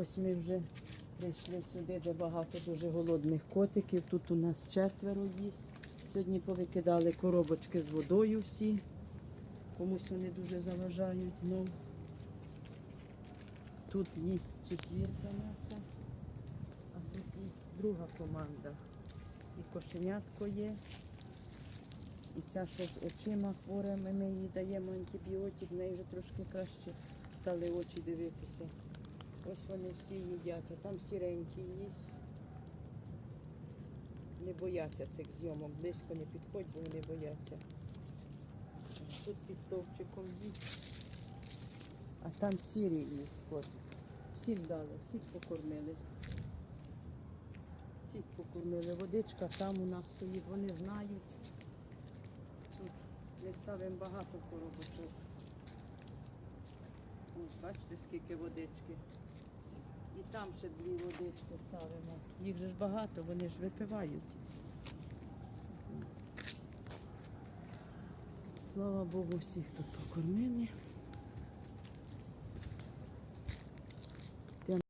Ось ми вже прийшли сюди, де багато дуже голодних котиків. Тут у нас четверо їсть. Сьогодні повикидали коробочки з водою всі. Комусь вони дуже заважають. Ну, тут їсть четвірка наша, а тут їсть друга команда. І кошенятко є. І ця, що з очима хворими, ми їй даємо антибіотик, в неї вже трошки краще стали очі дивитися. Ось вони всі їдять, а там сіренькі їсть. Не бояться цих зйомок, близько не підходь, бо вони бояться. Тут під стовпчиком їсть. А там сірі їсть котик. Всіх дали, всіх покормили. Всіх покормили. Водичка там у нас стоїть, вони знають. Тут ми ставимо багато коробочок. Бачите, скільки водички. Там ще дві водички ставимо. Їх же ж багато, вони ж випивають. Слава Богу, всіх тут покормили.